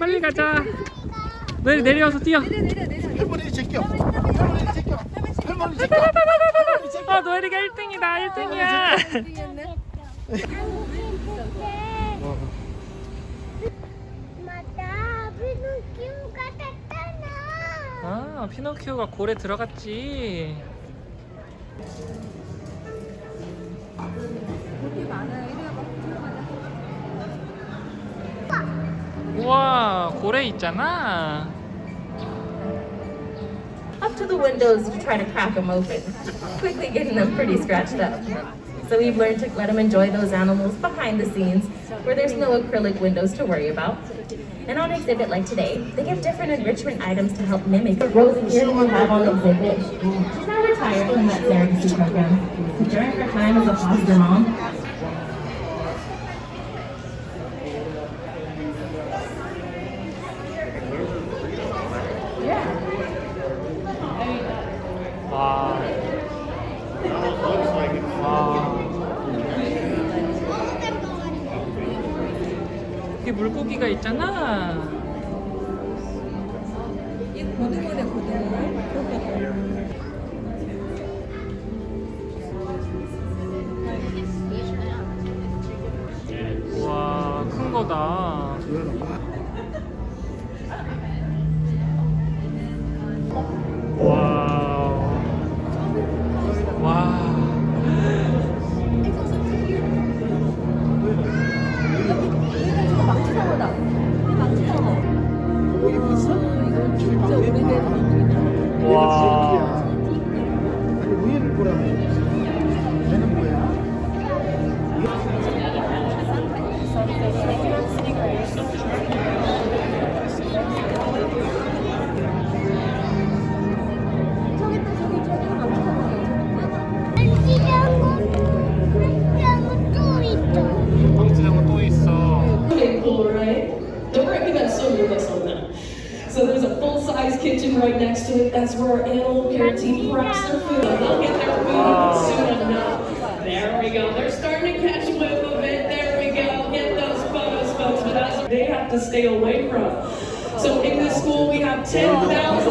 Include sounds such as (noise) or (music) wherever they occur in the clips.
빨리 가자. 내리 내려와서 뛰어. 할머니 제껴. 할머니 제껴. 할머니 제껴. 할머니 제껴. 아 노엘이가 1등이다. 1등이야. 맞다. 비누기우가 됐잖아. 아 피노키오가 골에 들어갔지. 우와 고래 있잖아. Up to the windows, you try to crack them open, quickly getting them pretty scratched up. So we've learned to let them enjoy those animals behind the scenes, where there's no acrylic windows to worry about. And on exhibit like today, they give different enrichment items to help mimic. Rosie here we have on exhibit. She's now retired from that surrogacy program. So during her time as a foster mom, 물고기가 있잖아. 이 고등어네 고등어. 와, 큰 거다. Kitchen right next to it. That's where our animal care team preps their food. They'll get their food soon enough. There we go. They're starting to catch whip of it. There we go. Get those photos, folks. But that's they have to stay away from. So in this school, we have 10,000,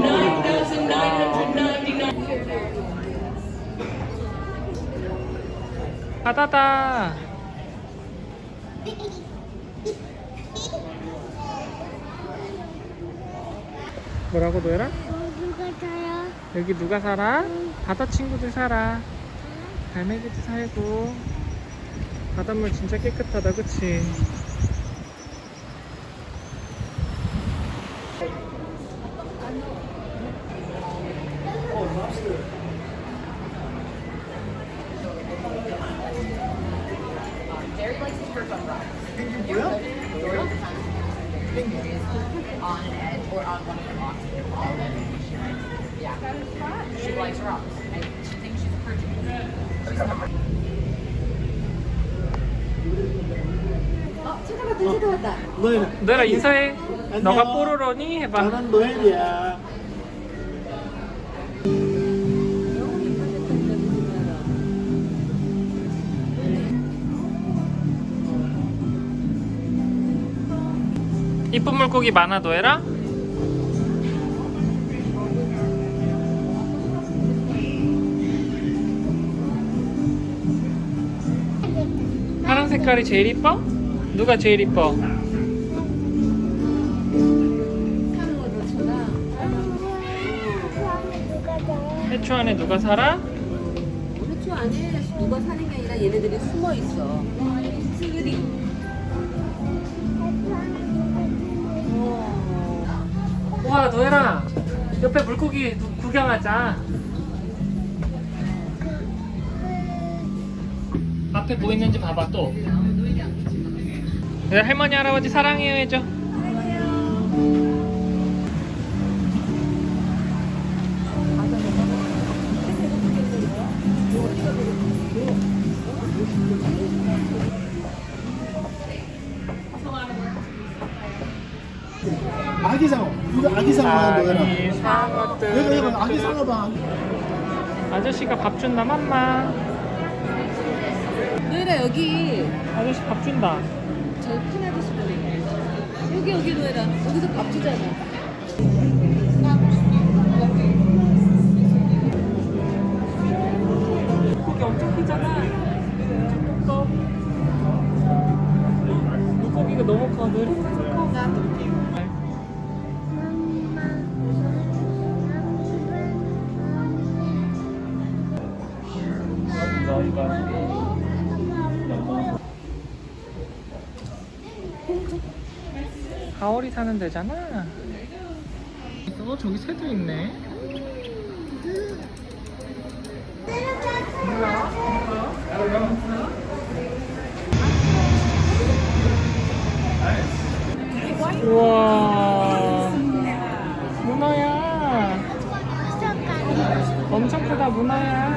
9,999. (laughs) 뭐라고 노예라? 누가 자요? 여기 누가 살아? 바다 친구들 살아. 갈매기도 살고. 바닷물 진짜 깨끗하다, 그치? 어, 노예라 인사해. 안녕. 너가 뽀로로니? 해봐. 나는 노엘이야. 이쁜 물고기 많아, 노예라? 색깔이 제일 이뻐? 누가 제일 이뻐? 해초 안에 누가 살아? 해초 안에 누가 사는 게 아니라 얘네들이 숨어 있어. 찌그리. 와, 노예라. 옆에 물고기 누- 구경하자. 앞에 뭐 있는지 봐봐 또. 네, 할머니 할아버지 사랑해요 해줘. 아기 상어. 이거 아기 상어 하는 거잖아. 아기 여기 상어들. 여기 아기 상어 봐. 아저씨가 밥 준다 맘마. 너희라 여기 아저씨 밥 준다. 저큰 아저씨 보내. 여기 여기 놓여라. 여기서 밥 주잖아. 물고기 엄청 크잖아. 커. 물고기가 너무 커. 늘 가오리 사는 데잖아. 어 저기 새도 있네. 우와 문어야 엄청 크다 문어야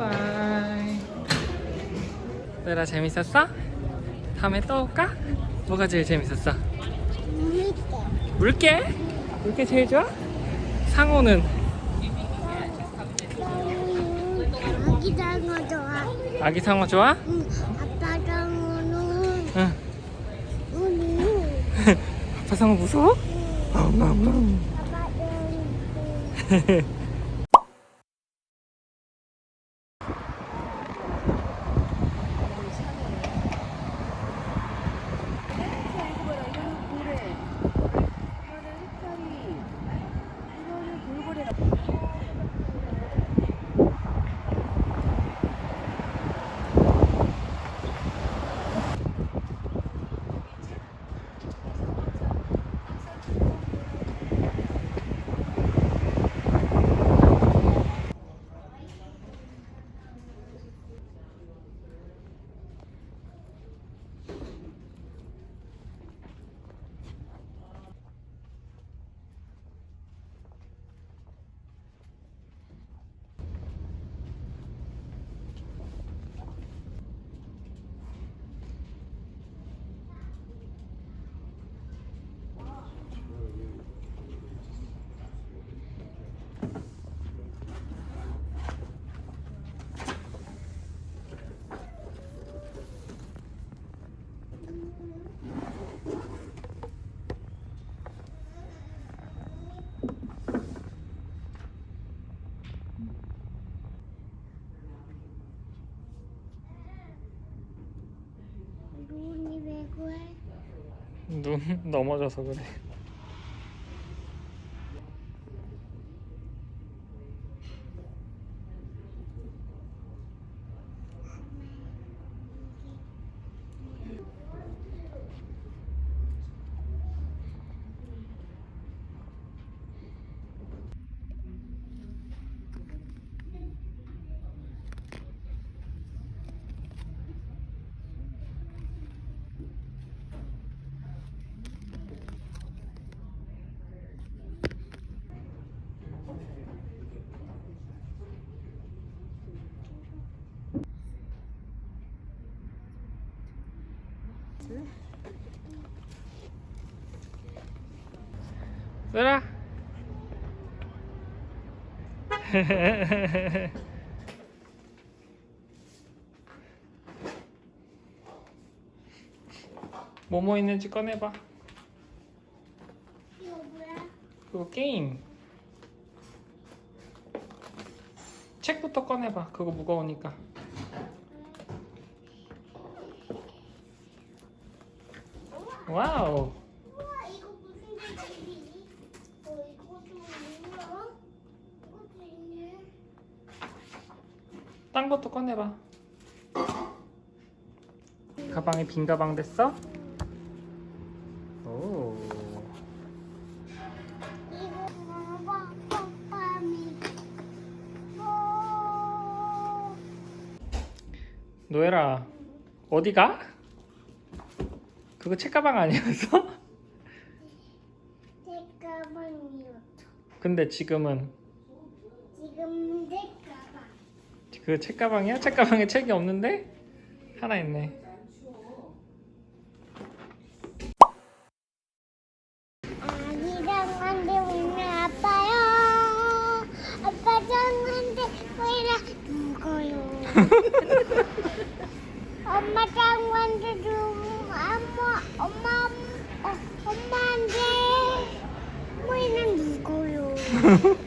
바이바이 얘들아 재밌었어? 다음에 또 올까? 뭐가 제일 재밌었어? 물개? 물개 제일 좋아? 상어는? 아기 장어 좋아. 아기 상어 좋아? 응. 아빠 장어는 응 우리 아빠 상어 무서워? 아빠 장어. 눈이 왜그래? 눈 넘어져서 그래 쓰라 (laughs) 뭐뭐 있는지 꺼내봐. 이거 뭐야? 그거 게임. 책부터 꺼내봐. 그거 무거우니까. 와우 우와 이거 무슨 색이지? 어 이거 좀 뭐야? 이것도 있네. 딴 것도 꺼내봐 가방에 빈 가방 됐어? 오. 오. 노엘아 어디 가? 그거 책가방 아니었어? 내 가방이었어. 근데 지금은 지금 내 가방. 그 책가방이야? 책가방에 책이 없는데? 하나 있네 아기랑 한데 오늘 아빠요. 아빠 장한테 (laughs) 엄마 장관도 좀 엄마 엄마 어, 엄마한테 누구요? (laughs)